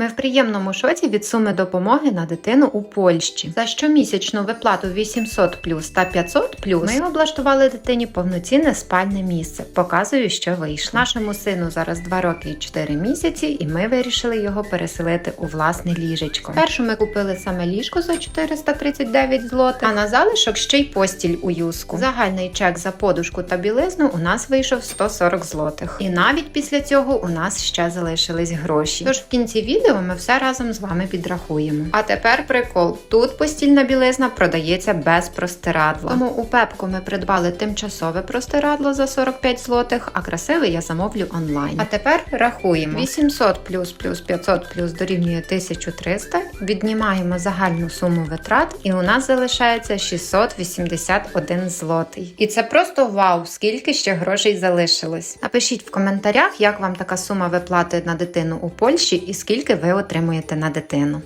Ми в приємному шоці від суми допомоги на дитину у Польщі. За щомісячну виплату 800 плюс та 500 плюс ми облаштували дитині повноцінне спальне місце. Показую, що вийшло. Нашому сину зараз 2 роки і 4 місяці, і ми вирішили його переселити у власне ліжечко. Першу ми купили саме ліжко за 439 злотих, а на залишок ще й постіль у юску. Загальний чек за подушку та білизну у нас вийшов 140 злотих. І навіть після цього у нас ще залишились гроші. Тож в кінці відео ми все разом з вами підрахуємо. А тепер прикол: тут постільна білизна продається без простирадла. Тому у Пепку ми придбали тимчасове простирадло за 45 злотих, а красиве я замовлю онлайн. А тепер рахуємо: 800 плюс плюс 500 плюс дорівнює 1300. Віднімаємо загальну суму витрат, і у нас залишається 681 злотий. І це просто вау, скільки ще грошей залишилось. Напишіть в коментарях, як вам така сума виплати на дитину у Польщі і скільки ви отримуєте на дитину.